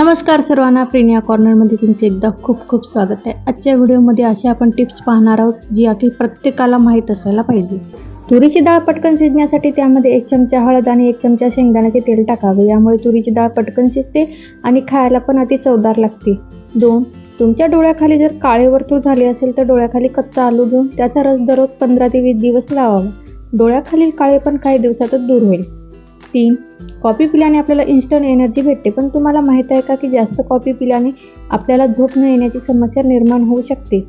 नमस्कार सर्वांना प्रेनिया कॉर्नरमध्ये तुमचे एकदा खूप खूप स्वागत आहे. आजच्या व्हिडिओमध्ये असे आपण टिप्स पाहणार आहोत जी अखेर प्रत्येकाला माहीत असायला पाहिजे. तुरीची डाळ पटकन शिजण्यासाठी त्यामध्ये एक चमचा हळद आणि एक चमचा शेंगदाण्याचे तेल टाकावे. यामुळे तुरीची डाळ पटकन शिजते आणि खायला पण अति चवदार लागते. दोन तुमच्या डोळ्याखाली जर काळे वर्तुळ झाले असेल तर डोळ्याखाली कच्चा आलू घेऊन त्याचा रस दररोज पंधरा ते वीस दिवस लावावा. डोळ्याखालील काळे पण काही दिवसातच दूर होईल. तीन कॉफी पिल्याने आपल्याला इन्स्टंट एनर्जी भेटते. पण तुम्हाला माहीत आहे का की जास्त कॉफी पिल्याने आपल्याला झोप न येण्याची समस्या निर्माण होऊ शकते.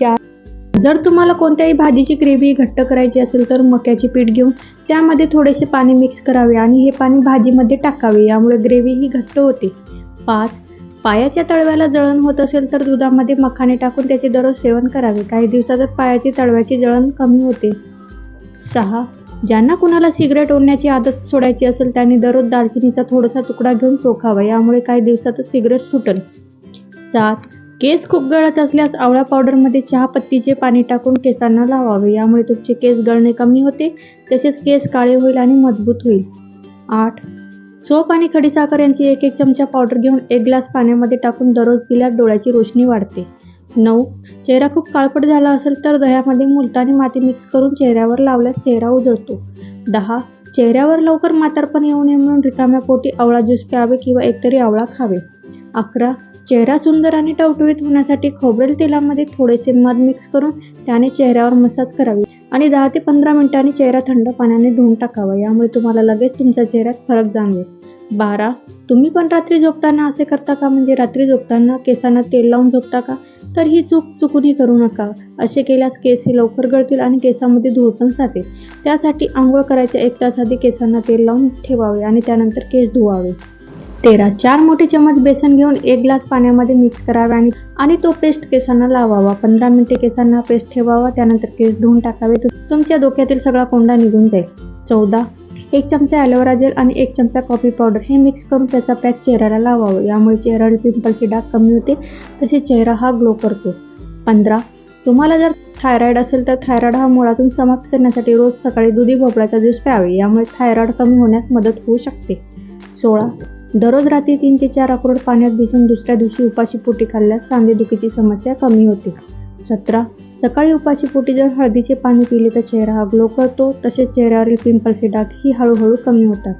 चार जर तुम्हाला कोणत्याही भाजीची ग्रेव्ही घट्ट करायची असेल तर मक्याचे पीठ घेऊन त्यामध्ये थोडेसे पाणी मिक्स करावे आणि हे पाणी भाजीमध्ये टाकावे. यामुळे ग्रेव्ही ही घट्ट होते. पाच पायाच्या तळव्याला जळण होत असेल तर दुधामध्ये मखाने टाकून त्याचे दररोज सेवन करावे. काही दिवसातच पायाची तळव्याची जळण कमी होते. सहा ज्यांना कुणाला सिगरेट ओढण्याची आदत सोडायची असेल त्यांनी दररोज दालचिनीचा थोडासा तुकडा घेऊन चोखावा. यामुळे काही दिवसातच सिगरेट सुटेल सात केस खूप गळत असल्यास आवळा पावडरमध्ये चहापत्तीचे पाणी टाकून केसांना लावावे. यामुळे तुमचे केस गळणे कमी होते तसेच केस काळे होईल आणि मजबूत होईल. आठ सोप आणि खडीसाखर यांची एक एक चमचा पावडर घेऊन एक ग्लास पाण्यामध्ये टाकून दररोज पिल्यास डोळ्याची रोशनी वाढते. नऊ चेहरा खूप काळपट झाला असेल तर दह्यामध्ये मुलतानी माती मिक्स करून चेहऱ्यावर लावल्यास चेहरा उजळतो. दहा चेहऱ्यावर लवकर म्हातारपण येऊ नये म्हणून रिकाम्या पोटी आवळा ज्यूस प्यावे किंवा एकतरी आवळा खावे. अकरा चेहरा सुंदर आणि टवटवीत होण्यासाठी खोबरेल तेलामध्ये थोडेसे मध मिक्स करून त्याने चेहऱ्यावर मसाज करावी. आणि दहा ते पंधरा मिनिटांनी चेहरा थंड पाण्याने धुवून टाकावा. यामुळे तुम्हाला लगेच तुमच्या चेहऱ्यात फरक जाणवेल. बारा तुम्ही पण रात्री झोपताना असे करता का? म्हणजे रात्री झोपताना केसांना तेल लावून झोपता का? तर ही चूक चुकूनही करू नका. असे केल्यास केस हे लवकर गळतील आणि केसामध्ये धूळ पण जाते त्यासाठी आंघोळ करायच्या एक तास आधी केसांना तेल लावून ठेवावे आणि त्यानंतर केस धुवावे. तेरा चार मोठे चमच बेसन घेऊन एक ग्लास पाण्यामध्ये मिक्स करावे आणि आणि तो पेस्ट केसांना लावावा. पंधरा मिनिटे केसांना पेस्ट ठेवावा. त्यानंतर केस धुवून टाकावे. तुमच्या डोक्यातील सगळा कोंडा निघून जाईल. चौदा एक चमचा ॲलोवेरा जेल आणि एक चमचा कॉफी पावडर हे मिक्स करून त्याचा पॅक चेहऱ्याला लावावं. यामुळे चेहऱ्यावर पिंपलचे डाग कमी होते. तसेच चेहरा हा ग्लो करतो. पंधरा तुम्हाला जर थायरॉईड असेल तर थायरॉईड हा मुळातून समाप्त करण्यासाठी रोज सकाळी दुधी भोपळ्याचा ज्यूस प्यावे. यामुळे थायरॉईड कमी होण्यास मदत होऊ शकते. सोळा दररोज रात्री तीन ते चार अक्रोड पाण्यात भिजून दुसऱ्या दिवशी उपाशी पोटी खाल्ल्यास सांधेदुखीची समस्या कमी होते. सतरा. सकाळी उपाशी पोटी जर हळदीचे पाणी पिले तर चेहरा हा ग्लो करतो तसेच चेहऱ्यावरील पिंपलचे डाग ही हळूहळू कमी होतात.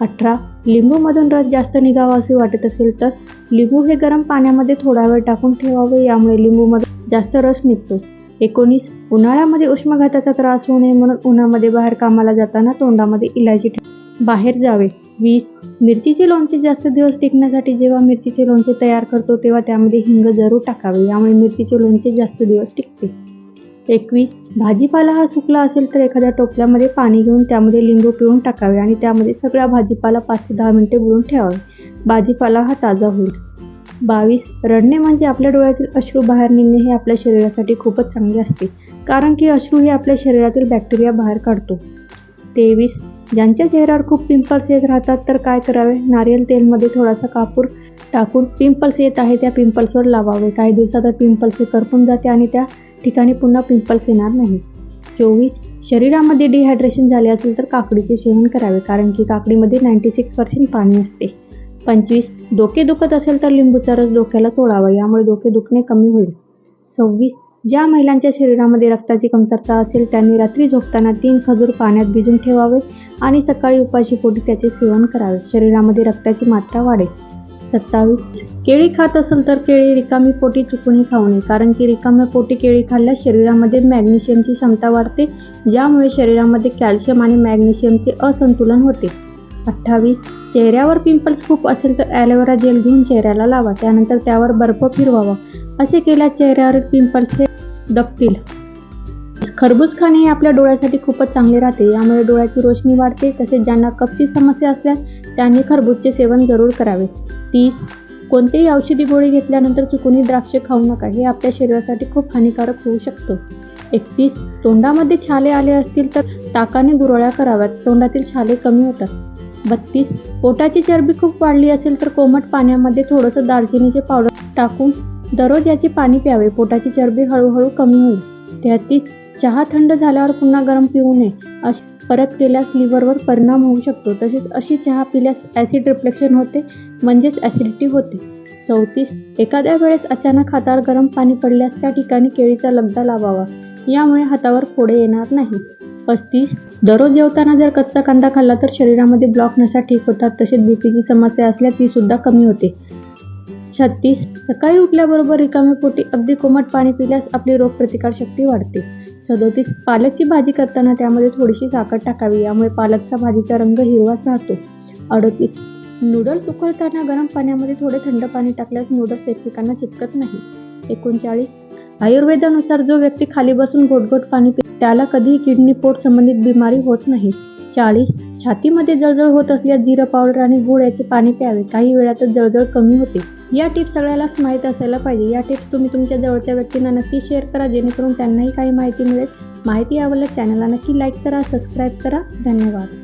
अठरा. लिंबूमधून रस जास्त निघावा असे वाटत असेल तर लिंबू हे गरम पाण्यामध्ये थोडा वेळ टाकून ठेवावे यामुळे लिंबूमध्ये जास्त रस निघतो. एकोणीस. उन्हाळ्यामध्ये उष्माघाताचा त्रास होऊ नये म्हणून उन्हामध्ये बाहेर कामाला जाताना तोंडामध्ये इलायची ठेवा. बाहेर जावे. वीस. मिरचीचे लोणचे जास्त दिवस टिकण्यासाठी जेव्हा मिरचीचे लोणचे तयार करतो तेव्हा त्यामध्ये हिंग जरूर टाकावे. यामुळे मिरचीचे लोणचे जास्त दिवस टिकते. एकवीस. भाजीपाला हा सुकला असेल तर एखाद्या टोपल्यामध्ये पाणी घेऊन त्यामध्ये लिंबू पिळून टाकावे आणि त्यामध्ये सगळा भाजीपाला पाच ते दहा मिनिटे बुडून ठेवावे. भाजीपाला हा ताजा होईल. बावीस. रडणे म्हणजे आपल्या डोळ्यातील अश्रू बाहेर निघणे हे आपल्या शरीरासाठी खूपच चांगले असते. कारण की अश्रू हे आपल्या शरीरातील बॅक्टेरिया बाहेर काढतो. तेवीस. ज्यांच्या चेहऱ्यावर खूप पिंपल्स येत राहतात तर काय करावे? नारियल तेलमध्ये थोडासा कापूर टाकून पिंपल्स येत आहे त्या पिंपल्सवर लावावे. काही दिवसातच पिंपल्स हे करपून जाते आणि त्या ठिकाणी पुन्हा पिंपल्स येणार नाही. चोवीस शरीरामध्ये डिहायड्रेशन झाले असेल तर काकडीचे सेवन करावे कारण की काकडीमध्ये नाईंटी सिक्स पर्सेंट पाणी असते. पंचवीस डोके दुखत असेल तर लिंबूचा रस डोक्याला तोडावा यामुळे डोके दुखणे कमी होईल. सव्वीस ज्या महिलांच्या शरीरामध्ये रक्ताची कमतरता असेल त्यांनी रात्री झोपताना तीन खजूर पाण्यात भिजून ठेवावे. आणि सकाळी उपाशी पोटी त्याचे सेवन करावे. शरीरामध्ये रक्ताची मात्रा वाढेल. सत्तावीस. केळी खात असेल तर केळी रिकामी पोटी चुकूनही खाऊ नये कारण की रिकाम्या पोटी केळी खाल्ल्यास शरीरामध्ये मॅग्नेशियमची क्षमता वाढते ज्यामुळे शरीरामध्ये कॅल्शियम आणि मॅग्नेशियमचे असंतुलन होते. अठ्ठावीस. चेहऱ्यावर पिंपल्स खूप असेल तर ॲलोवेरा जेल घेऊन चेहऱ्याला लावा त्यानंतर त्यावर बर्फ फिरवावा. असे केल्यास चेहऱ्यावर पिंपल्स हे दबतील खरबूज खाणे हे आपल्या डोळ्यासाठी खूपच चांगले राहते. यामुळे डोळ्याची रोशनी वाढते. तसेच ज्यांना कपची समस्या असल्यास त्यांनी खरबूजचे सेवन जरूर करावे. तीस कोणतेही औषधी गोळी घेतल्यानंतर चुकूनही द्राक्षे खाऊ नका. हे आपल्या शरीरासाठी खूप हानिकारक होऊ शकतं. एकतीस तोंडामध्ये छाले आले असतील तर ताकाने गुरोळ्या कराव्यात. तोंडातील छाले कमी होतात. बत्तीस पोटाची चरबी खूप वाढली असेल तर कोमट पाण्यामध्ये थोडंसं दालचिनीचे पावडर टाकून दररोज याचे पाणी प्यावे. पोटाची चरबी हळूहळू कमी होईल. तेहतीस चहा थंड झाल्यावर पुन्हा गरम पिऊ नये. अशी परत केल्यास लिव्हरवर परिणाम होऊ शकतो. तसेच अशी चहा पिल्यास ॲसिड रिफ्लेक्शन होते म्हणजेच ॲसिडिटी होते. चौतीस एखाद्या वेळेस अचानक हातावर गरम पाणी पडल्यास त्या ठिकाणी केळीचा लगदा लावावा. यामुळे हातावर फोडे येणार नाही पस्तीस दररोज जेवताना जर कच्चा कांदा खाल्ला तर शरीरामध्ये ब्लॉक नसा ठीक होतात तसेच बीपीची समस्या असल्यास ती सुद्धा कमी होते. छत्तीस सकाळी उठल्याबरोबर रिकाम्या पोटी अगदी कोमट पाणी पिल्यास आपली रोगप्रतिकारशक्ती वाढते. सदोतीस पालकची भाजी करताना त्यामध्ये थोडीशी साखर टाकावी. यामुळे पालकचा भाजीचा रंग हिरवाच राहतो. अडतीस नूडल्स उकळताना गरम पाण्यामध्ये थोडे थंड पाणी टाकल्यास नूडल्स एकमेकांना चिटकत नाही. एकोणचाळीस आयुर्वेदानुसार जो व्यक्ती खाली बसून गोटगोट पाणी पि त्याला कधीही किडनी पोट संबंधित बिमारी होत नाही. चाळीस छातीमध्ये जळजळ होत असल्यास जिरं पावडर आणि गुळ याचे पाणी प्यावे. काही वेळातच जळजळ कमी होते. या टिप्स सगळ्यालाच माहीत असायला पाहिजे. या टिप्स तुम्ही तुमच्या जवळच्या व्यक्तींना नक्की शेअर करा जेणेकरून त्यांनाही काही माहिती मिळेल. माहिती आवडल्यास चॅनलला नक्की लाईक करा सबस्क्राईब करा. धन्यवाद.